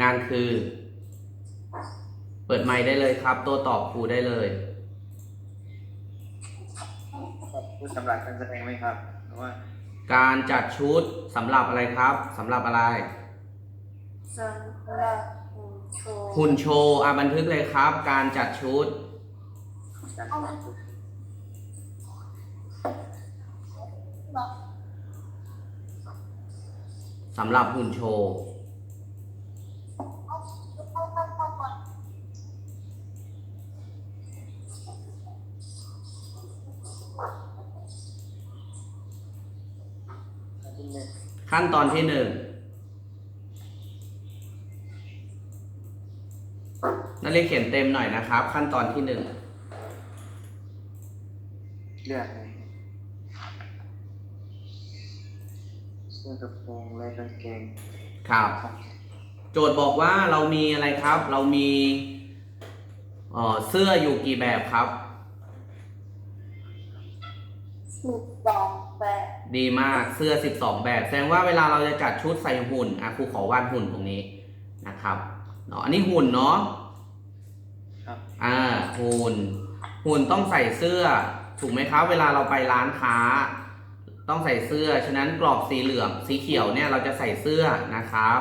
งานคือ เปิดไมค์ได้เลยครับ ตัวตอบครูได้เลยครับผู้สำหรับการแสดงไหมครับหรือว่าการจัดชุดสำหรับอะไรครับสำหรับอะไร สำหรับหุ่นโชว์หุ่นโชว์อะบันทึกเลยครับ การจัดชุด การจัดชุดสำหรับหุ่นโชว์ การที่หนึ่ง ขั้นตอนที่หนึ่งนักเรียนเขียนเต็มหน่อยนะครับ ขั้นตอนที่หนึ่งเลือกเลยเสื้อกระโปรงและกางเกงครับ โจทย์บอกว่าเรามีอะไรครับ เรามีเอ่อเสื้ออยู่กี่แบบครับ สิบสองแปดดีมากเสื้อ 12 แบบแสดงว่าเวลาเราจะจัดชุดใส่หุ่นอะครูขอวาดหุ่นตรงนี้นะครับเนาะอันนี้หุ่นเนาะครับ อ่าหุ่นหุ่นต้องใส่เสื้อ ถูกไหมครับ เวลาเราไปร้านค้า ต้องใส่เสื้อฉะนั้นกรอบสีเหลืองสีเขียวเนี่ยเราจะใส่เสื้อนะครับ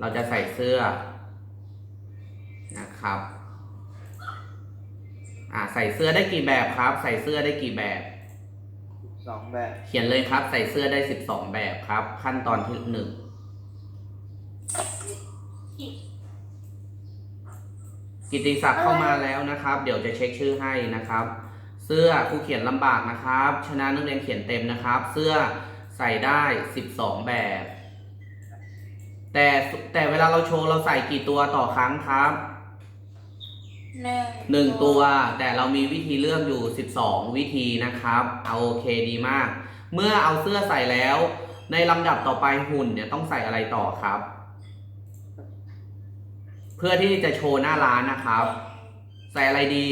เราจะใส่เสื้อนะครับ อ่าใส่เสื้อได้กี่แบบครับ ใส่เสื้อได้กี่แบบ สองแบบเขียนเลยครับ ใส่เสื้อได้12แบบครับ ขั้นตอนที่หนึ่งกิติศักดิ์เข้ามาแล้วนะครับ เดี๋ยวจะเช็คชื่อให้นะครับ เสื้อครูเขียนลำบากนะครับฉะนั้นนักเรียนเขียนเต็มนะครับ เสื้อใส่ได้12แบบ แต่แต่เวลาเราโชว์เราใส่กี่ตัวต่อครั้งครับ หนึ่งหนึ่งตัว แต่เรามีวิธีเลือกอยู่ 12 วิธีนะครับเอาโอเคดีมาก เมื่อเอาเสื้อใส่แล้ว ในลำดับต่อไปหุ่นเนี่ยต้องใส่อะไรต่อครับ เพื่อที่จะโชว์หน้าร้านนะครับ ใส่อะไรดี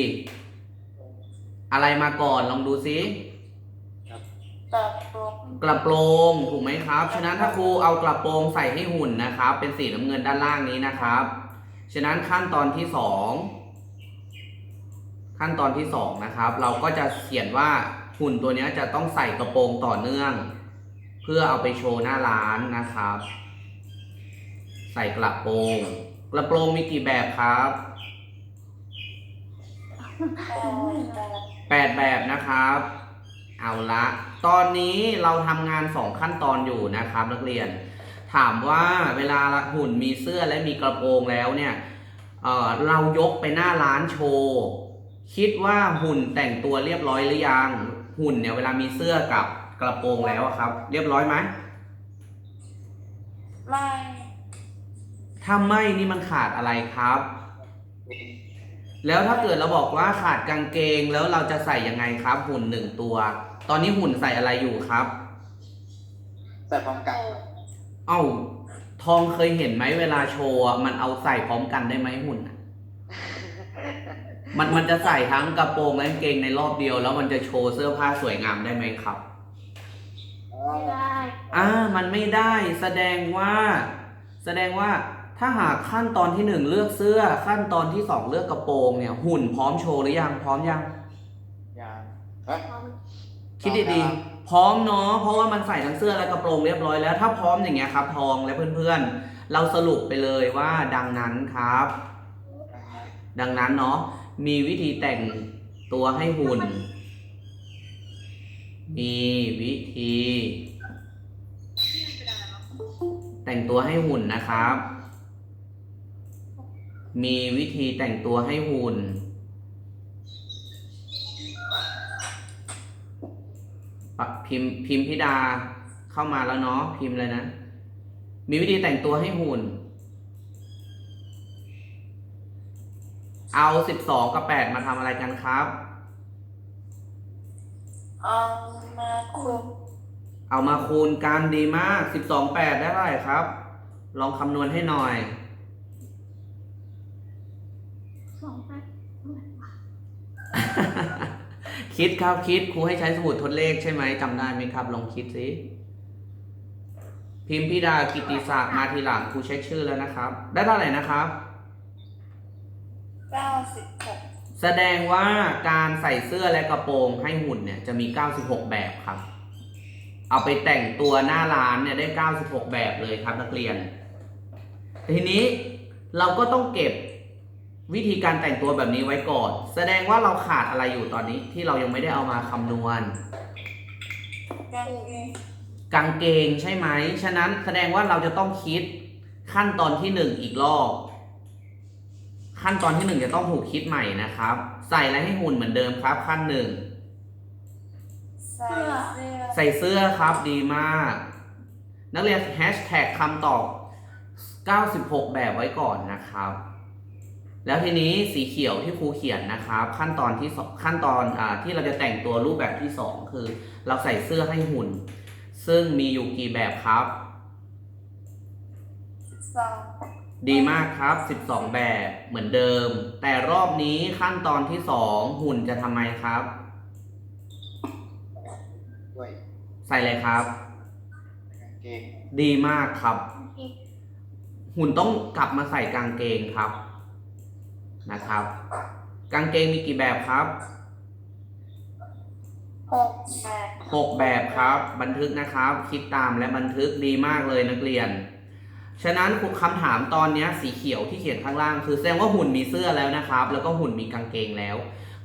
อะไรมาก่อนลองดูซิตัดตัวกระโปรงถูกไหมครับ ฉะนั้นถ้าครูเอากระโปรงใส่ให้หุ่นนะครับ เป็นสีน้ำเงินด้านล่างนี้นะครับ ฉะนั้นขั้นตอนที่สอง ขั้นตอนที่สองนะครับเราก็จะเขียนว่าหุ่นตัวนี้จะต้องใส่กระโปรงต่อเนื่อง เพื่อเอาไปโชว์หน้าร้านนะครับ ใส่กระโปรงกระโปรงมีกี่แบบครับแปดแบบนะครับ เอาละ ตอนนี้เราทำงานสองขั้นตอนอยู่นะครับ นักเรียน ถามว่าเวลาหุ่นมีเสื้อและมีกระโปรงแล้วเนี่ยเออเรายกไปหน้าร้านโชว์ คิดว่าหุ่นแต่งตัวเรียบร้อยหรือยัง หุ่นเนี่ยเวลามีเสื้อกับกระโปรงแล้วอะครับ เรียบร้อยไหมไม่ถ้าไม่นี่มันขาดอะไรครับ แล้วถ้าเกิดเราบอกว่าขาดกางเกงแล้วเราจะใส่ยังไงครับ หุ่นหนึ่งตัว ตอนนี้หุ่นใส่อะไรอยู่ครับใส่พร้อมกันเอ้าทองเคยเห็นไหมเวลาโชว์อะมันเอาใส่พร้อมกันได้ไหมหุ่นอะ มันมันจะใส่ทั้งกระโปรงและกางเกงในรอบเดียว แล้วมันจะโชว์เสื้อผ้าสวยงามได้ไหมครับ ไม่ได้อ่า มันไม่ได้แสดงว่า แสดงว่าถ้าหากขั้นตอนที่หนึ่งเลือกเสื้อขั้นตอนที่สองเลือกกระโปรงเนี่ย หุ่นพร้อมโชว์หรือยังพร้อมยังยางเอ๊ะคิดดีๆ พร้อมเนาะ เพราะว่ามันใส่ทั้งเสื้อและกระโปรงเรียบร้อยแล้ว ถ้าพร้อมอย่างเงี้ยครับ ทองและเพื่อนๆ เราสรุปไปเลยว่าดังนั้นครับ ดังนั้นเนาะ มีวิธีแต่งตัวให้หุ่น มีวิธี แต่งตัวให้หุ่นนะครับ มีวิธีแต่งตัวให้หุ่นปะพิมพ์พิมพ์พิดาเข้ามาแล้วเนาะพิมพ์เลยนะ มีวิธีแต่งตัวให้หุ่น เอาสิบสองกับแปดมาทำอะไรกันครับ เอามาคุมเอามาคูณกันดีมากสิบสองแปดได้เท่าไหร่ครับ ลองคำนวณให้หน่อย สองแปดคิดครับคิดครูให้ใช้สมุดทดเลขใช่ไหมจำได้ไหมครับ ลองคิดสิพิมพิดากิติศักดิ์มาทีหลังครูเช็คชื่อแล้วนะครับ ได้เท่าไหร่นะครับ เก้าสิบหกแสดงว่าการใส่เสื้อและกระโปรงให้หุ่นเนี่ยจะมี 96 แบบครับ เอาไปแต่งตัวหน้าร้านเนี่ยได้ 96 แบบเลยครับนักเรียน ทีนี้เราก็ต้องเก็บวิธีการแต่งตัวแบบนี้ไว้ก่อน แสดงว่าเราขาดอะไรอยู่ตอนนี้ที่เรายังไม่ได้เอามาคำนวณ กางเกงกางเกงใช่ไหม ฉะนั้นแสดงว่าเราจะต้องคิดขั้นตอนที่หนึ่งอีกรอบ ขั้นตอนที่หนึ่งจะต้องถูกคิดใหม่นะครับ ใส่อะไรให้หุ่นเหมือนเดิมครับ ขั้นหนึ่งใส่เสื้อใส่เสื้อครับดีมาก นักเรียนแฮชแท็กคำตอบ 96 แบบไว้ก่อนนะครับ แล้วทีนี้สีเขียวที่ครูเขียนนะครับ ขั้นตอนที่สองขั้นตอนอาที่เราจะแต่งตัวรูปแบบที่สองคือ เราใส่เสื้อให้หุ่น ซึ่งมีอยู่กี่แบบครับสิบสอง ดีมากครับ 12 แบบเหมือนเดิม แต่รอบนี้ขั้นตอนที่สองหุ่นจะทำไมครับ ด้วยใส่เลยครับ กางเกงดีมากครับ หุ่นต้องกลับมาใส่กางเกงครับนะครับ กางเกงมีกี่แบบครับ หกแปดหกแบบครับ บันทึกนะครับคิดตามและบันทึกดีมากเลยนักเรียน ฉะนั้นคำถามตอนนี้สีเขียวที่เขียนข้างล่าง คือแสดงว่าหุ่นมีเสื้อแล้วนะครับ แล้วก็หุ่นมีกางเกงแล้ว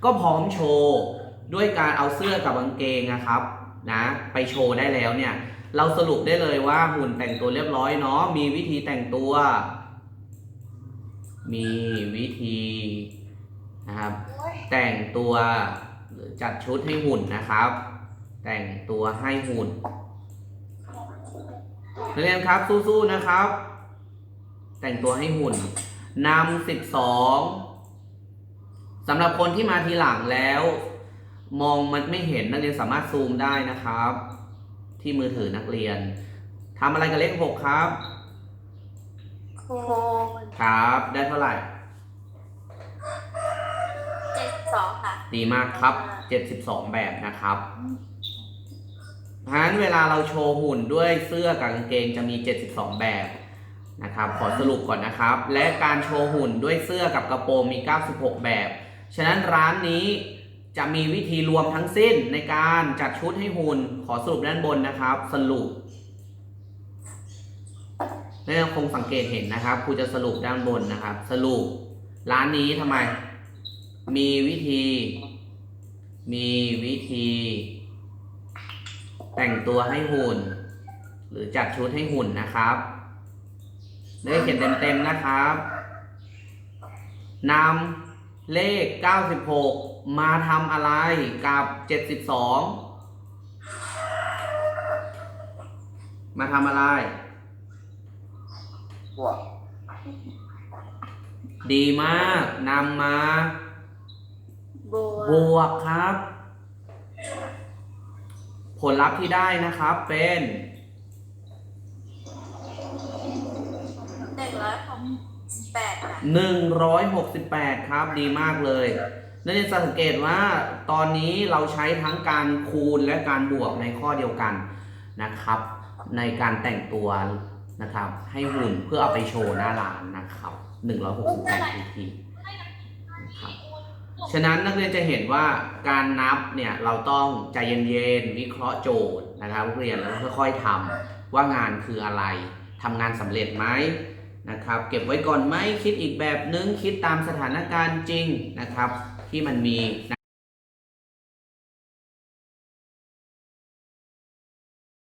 ก็พร้อมโชว์ด้วยการเอาเสื้อกับกางเกงนะครับนะไปโชว์ได้แล้วเนี่ย เราสรุปได้เลยว่าหุ่นแต่งตัวเรียบร้อยเนาะมีวิธีแต่งตัว มีวิธีนะครับแต่งตัวหรือจัดชุดให้หุ่นนะครับ แต่งตัวให้หุ่น นักเรียนครับสู้ๆนะครับ แต่งตัวให้หุ่นนำสิบสองสำหรับคนที่มาทีหลังแล้ว มองมันไม่เห็นนักเรียนสามารถซูมได้นะครับ ที่มือถือนักเรียนทำอะไรกับเลขหกครับคูณครับ ได้เท่าไหร่เจ็ดสองค่ะ ดีมากครับ72แบบนะครับ เพราะฉะนั้นเวลาเราโชว์หุ่นด้วยเสื้อกับกางเกงจะมี 72 แบบนะครับ ขอสรุปก่อนนะครับ และการโชว์หุ่นด้วยเสื้อกับกระโปรงมี 96 แบบ ฉะนั้นร้านนี้จะมีวิธีรวมทั้งสิ้นในการจัดชุดให้หุ่น ขอสรุปด้านบนนะครับ สรุปนี่คงสังเกตเห็นนะครับครูจะสรุปด้านบนนะครับ สรุปร้านนี้ทำไม มีวิธี มีวิธี แต่งตัวให้หุ่น หรือจัดชุดให้หุ่นนะครับเลขเขียนเต็มๆนะครับนำเลข 96 มาทำอะไรกับ 72 มาทำอะไรบวกดีมากนำมา บวบวกครับ ผลลัพธ์ที่ได้นะครับเป็นหนึ่งร้อยหกสิบแปดค่ะ168ครับดีมากเลยนักเรียนสังเกตว่าตอนนี้เราใช้ทั้งการคูณและการบวกในข้อเดียวกันนะครับ ในการแต่งตัวนะครับ ให้หุ่นเพื่อเอาไปโชว์หน้าร้านนะครับ168ทีทีนะครับ ฉะนั้นนักเรียนจะเห็นว่าการนับเนี่ยเราต้องใจเย็นๆวิเคราะห์โจทย์นะครับนักเรียนแล้วค่อยๆทำว่างานคืออะไรทำงานสำเร็จไหมนะครับ เก็บไว้ก่อนไหมคิดอีกแบบนึงคิดตามสถานการณ์จริงนะครับ ที่มันมี